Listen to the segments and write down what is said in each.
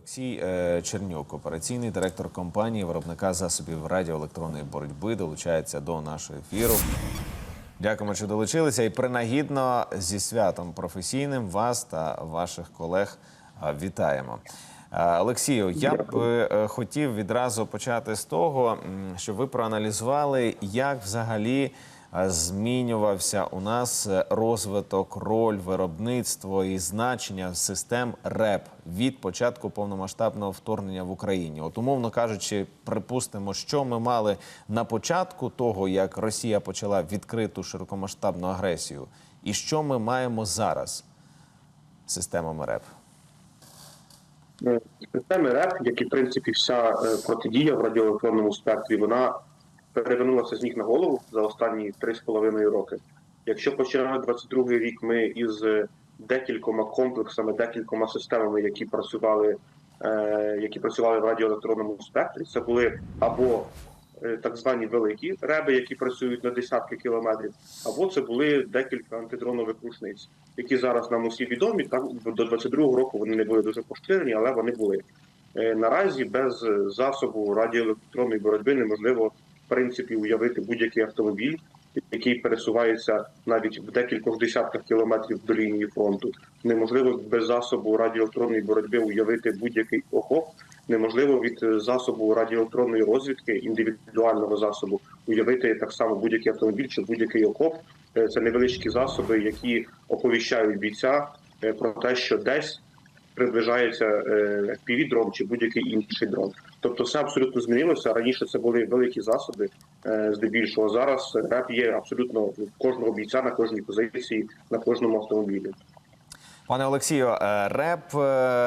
Олексій е, Чернюк, операційний директор компанії виробника засобів радіоелектронної боротьби, долучається до нашого ефіру. Дякуємо, що долучилися. І принагідно зі святом професійним вас та ваших колег е, вітаємо. Е, Олексію, я б хотів відразу почати з того, м, щоб ви проаналізували, як взагалі змінювався у нас е, розвиток, роль, виробництво і значення систем РЕП від початку повномасштабного вторгнення в Україні. От, умовно кажучи, припустимо, що ми мали на початку того, як Росія почала відкриту широкомасштабну агресію, і що ми маємо зараз системами РЕП. Е, Системи РЕП, як і в принципі вся е, протидія в радіоелектронному спектрі, вона перевернулася з ніг на голову за останні 3,5 роки. Якщо починати 22 рік, ми із декількома комплексами, декількома системами, які працювали, е, які працювали в радіоелектронному спектрі, це були або е, так звані великі реби, які працюють на десятки кілометрів, або це були декілька антидронових рушниць, які зараз нам усі відомі. Так до 22-го року вони не були дуже поширені, але вони були. Е, Наразі без засобу радіоелектронної боротьби неможливо принципі уявити будь-який автомобіль, який пересувається навіть в декількох десятках кілометрів до лінії фронту. Неможливо без засобу радіоелектронної боротьби уявити будь-який окоп. Неможливо від е, засобу радіоелектронної розвідки, індивідуального засобу, уявити так само будь-який автомобіль чи будь-який окоп. Е, Це невеличкі засоби, які оповіщають бійця е, про те, що десь приближається е, чи будь-який інший дрон. Тобто все абсолютно змінилося. Раніше це були великі засоби, е, здебільшого. Зараз РЕП є абсолютно в кожного бійця на кожній позиції, на кожному автомобілі. Пане Олексію, е, реп е,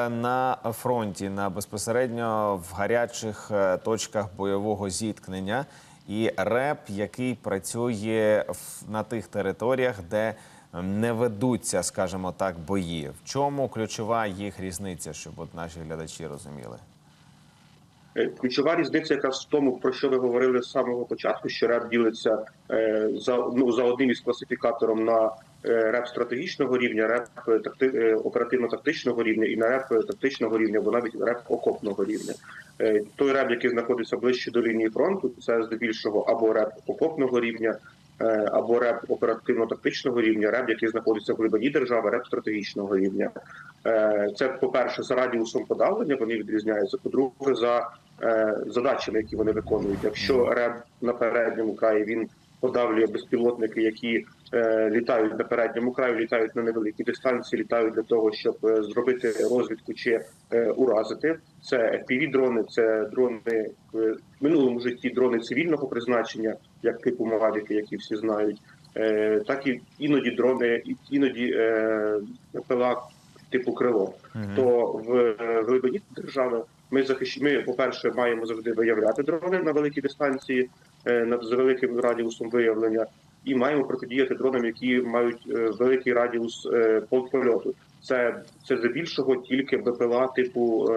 на фронті на безпосередньо в гарячих точках бойового зіткнення, і реп, який працює на тих територіях, де не ведуться, скажімо так, бої. В чому ключова їх різниця, щоб от наші глядачі розуміли? Е, Ключова різниця якраз в тому, про що ви говорили з самого початку, що РЕП ділиться е, за ну за одним із класифікатором на е, РЕП стратегічного рівня, РЕП такти, оперативно-тактичного рівня і на РЕП тактичного рівня, або навіть РЕП окопного рівня. Той РЕП, який знаходиться ближче до лінії фронту, це здебільшого або РЕП окопного рівня, або РЕП оперативно-тактичного рівня, РЕП, який знаходиться в глибині держави, РЕП стратегічного рівня. Це, по-перше, за радіусом подавлення вони відрізняються. По-друге, за е, задачами, які вони виконують. Якщо РЕБ на передньому краї він подавлює безпілотники, які е, літають на передньому краї, літають на невеликій дистанції, літають для того, щоб е, зробити розвідку чи е, уразити. Це FPV-дрони, це дрони е, в минулому житті дрони цивільного призначення, як типу Мавіки, які всі знають. Е, так і іноді дрони, іноді е, ПЛА типу крило. То в е, глибині держави ми захищ... Ми, по-перше, маємо завжди виявляти дрони на великій дистанції, е, з великим радіусом виявлення, і маємо протидіяти дронам, які мають е, великий радіус е, польоту. Це це здебільшого тільки БПЛА типу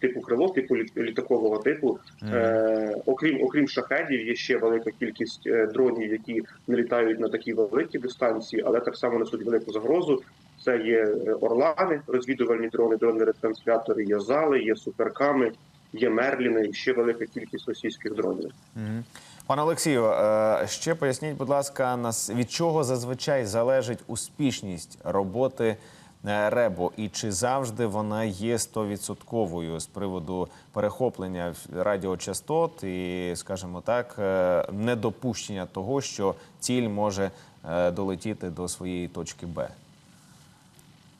типу крило, типу літакового типу. Е, окрім окрім шахедів, є ще велика кількість дронів, які не літають на такі великі дистанції, але так само несуть велику загрозу. Це є е, орлани, розвідувальні дрони, дрони-ретранслятори, є зали, є суперками, є мерліни і ще велика кількість російських дронів. Пане Олексію, е, ще поясніть, будь ласка, нас від чого зазвичай залежить успішність роботи е, РЕБО, і чи завжди вона є стовідсотковою з приводу перехоплення радіочастот і, скажімо так, недопущення того, що ціль може долетіти до своєї точки Б.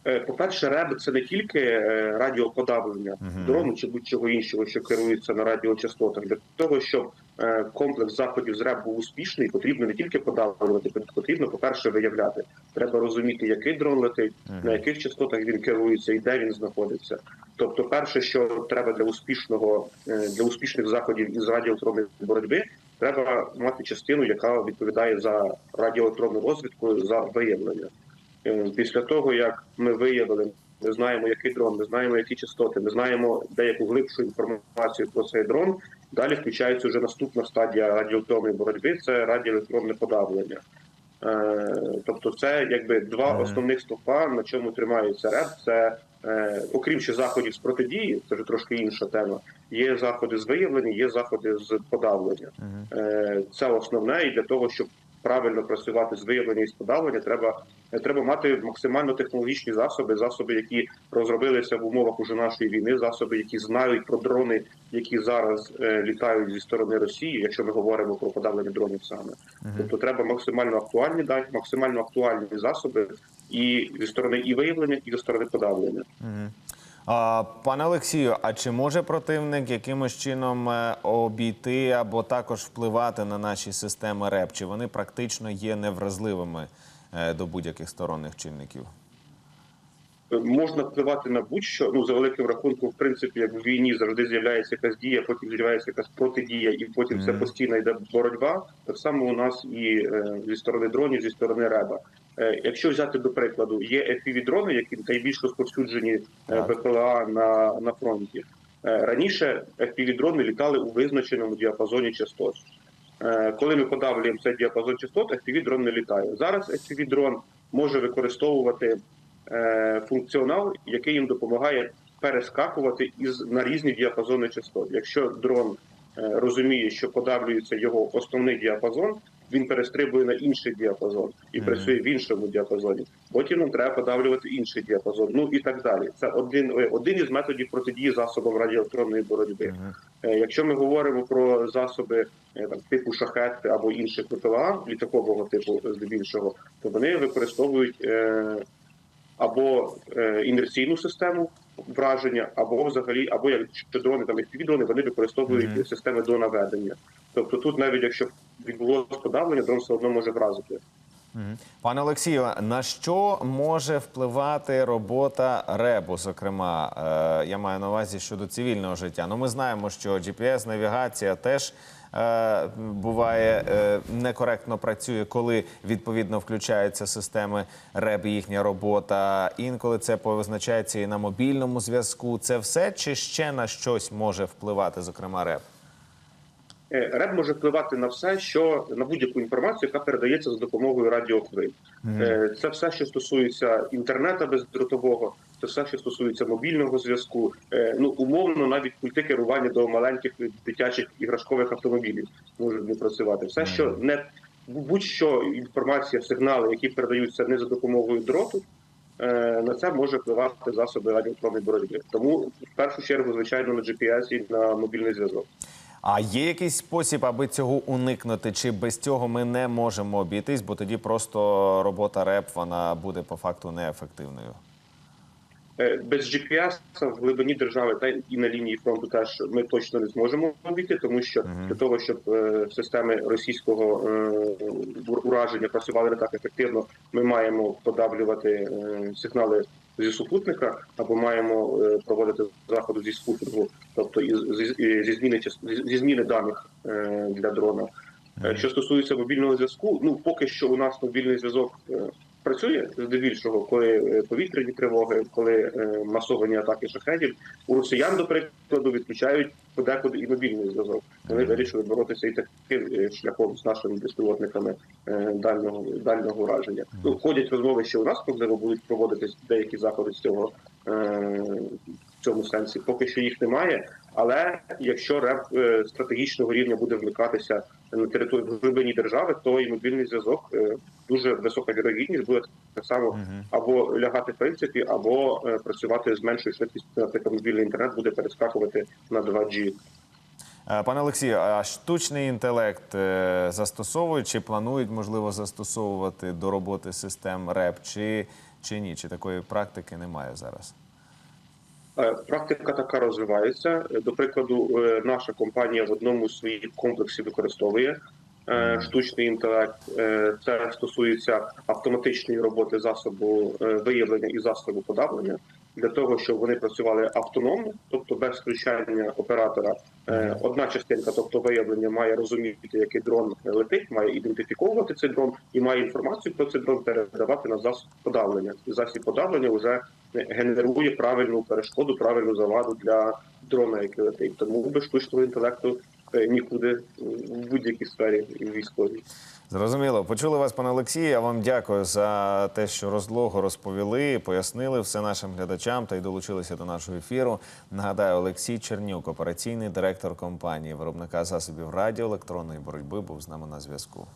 Е, По-перше, РЕБ це не тільки е, радіоподавлення дрону чи будь-чого іншого, що керується на радіочастотах. Для того, щоб е, комплекс заходів з РЕБ був успішний, потрібно не тільки подавлювати, потрібно, по-перше, виявляти. Треба розуміти, який дрон летить, на яких частотах він керується і де він знаходиться. Тобто, перше, що треба для успішного для успішних заходів із радіоелектронної боротьби, треба мати частину, яка відповідає за радіоелектронну розвідку, за виявлення. Е, Після того, як ми виявили, ми знаємо, який дрон, ми знаємо, які частоти, ми знаємо деяку глибшу інформацію про цей дрон. Далі включається вже наступна стадія радіоелектронної боротьби це радіоелектронне подавлення. Е, Тобто, це якби два основних стовпа, на чому тримається РЕП. Це Е, окрім ще заходів з протидії, це вже трошки інша тема. Є заходи з виявлення, є заходи з подавлення. Це основне, і для того, щоб правильно працювати з виявлення і з подавлення, треба, треба мати максимально технологічні засоби, засоби, які розробилися в умовах уже нашої війни, засоби, які знають про дрони, які зараз е, літають зі сторони Росії, якщо ми говоримо про подавлення дронів саме. Тобто треба максимально актуальні дані, максимально актуальні засоби і зі сторони і виявлення, і зі сторони подавлення. А, пане Олексію, а чи може противник якимось чином е, обійти або також впливати на наші системи РЕП? Чи вони практично є невразливими е, до будь-яких сторонних чинників? Можна впливати на будь-що. Ну за великим рахунком, в принципі, як в війні завжди з'являється якась дія, потім з'являється якась протидія, і потім це постійно йде боротьба. Так само у нас і е, зі сторони дронів, зі сторони реба. Е, якщо взяти до прикладу, є fpv дрони, які найбільш розповсюджені е, БПЛА на, на фронті. Е, раніше fpv дрони літали у визначеному діапазоні частот. Коли ми подавлюємо цей діапазон частот, fpv дрон не літає. Зараз fpv дрон може використовувати функціонал, який їм допомагає перескакувати із на різні діапазони частот. Якщо дрон розуміє, що подавлюється його основний діапазон, він перестрибує на інший діапазон і працює в іншому діапазоні. Потім нам треба подавлювати інший діапазон. Ну і так далі. Це один, е, один із методів протидії засобам радіоелектронної боротьби. Е, Якщо ми говоримо про засоби е, там типу шахет або інших ППЛА, літакового типу здебільшого, то вони використовують е, або е, інерційну систему враження, або взагалі, або як чи дрони там як дрони, вони використовують Мгм. системи до наведення. Тобто тут навіть якщо відбулося подавлення, дрон все одно може вразити. Пане Олексію, на що може впливати робота РЕБу? Зокрема, Е, я маю на увазі щодо цивільного життя. Ну, ми знаємо, що GPS-навігація теж е, буває е, некоректно працює, коли відповідно включаються системи РЕБ, і їхня робота. Інколи це позначається і на мобільному зв'язку. Це все чи ще на щось може впливати, зокрема РЕБ? Е, РЕБ може впливати на все, що на будь-яку інформацію, яка передається за допомогою радіохвиль. Е, Це все, що стосується інтернету бездротового, це все, що стосується мобільного зв'язку. Е, Ну умовно, навіть пульти керування до маленьких дитячих іграшкових автомобілів можуть не працювати. Все, що не будь-що інформація, сигнали, які передаються не за допомогою дроту. На це може впливати засоби радіоелектронної боротьби. Тому в першу чергу, звичайно, на GPS і на мобільний зв'язок. А є якийсь спосіб, аби цього уникнути? Чи без цього ми не можемо обійтись, бо тоді просто робота РЕП вона буде по факту неефективною? Е, Без GPS в глибині держави та і на лінії фронту теж ми точно не зможемо обійти, тому що Мгм. для того, щоб е, системи російського е, ураження працювали не так ефективно, ми маємо подавлювати е, сигнали зі супутника або маємо е, проводити заходи зі спутнику, тобто зі, зміни зі- зміни даних е, для дрона. Е, Що стосується мобільного зв'язку, ну поки що у нас мобільний зв'язок працює здебільшого, коли е, повітряні тривоги, коли е, масовані атаки шахедів. У росіян, до прикладу, відключають подекуди і мобільний зв'язок. Вони вирішили боротися і таким е, шляхом з нашими безпілотниками дальнього дальнього ураження. Ну ходять розмови, що у нас можливо будуть проводитись деякі заходи з цього в цьому сенсі. Поки що їх немає. Але якщо РЕП стратегічного рівня буде вмикатися на території в глибині держави, то і мобільний зв'язок е, дуже висока вірогідність буде так само або лягати в принципі, або е, працювати з меншою швидкістю. Наприклад, мобільний інтернет буде перескакувати на 2G. Е, Пане Олексію, а штучний інтелект застосовують чи планують можливо застосовувати до роботи систем РЕП, чи, чи ні? Чи такої практики немає зараз? Е, Практика така розвивається. Е, До прикладу, е, наша компанія в одному з своїх комплексів використовує штучний інтелект. Це стосується автоматичної роботи засобу виявлення і засобу подавлення для того, щоб вони працювали автономно, тобто без включання оператора. Е, Одна частинка, тобто виявлення, має розуміти, який дрон летить, має ідентифіковувати цей дрон і має інформацію про цей дрон передавати на засіб подавлення. І засіб подавлення вже генерує правильну перешкоду, правильну заваду для дрона, який летить. Тому без штучного інтелекту нікуди в будь-якій сфері військовій. Зрозуміло. Почули вас, пане Олексій. Я вам дякую за те, що розлого розповіли, пояснили все нашим глядачам та й долучилися до нашого ефіру. Нагадаю, Олексій Чернюк, операційний директор компанії, виробника засобів радіоелектронної боротьби, був з нами на зв'язку.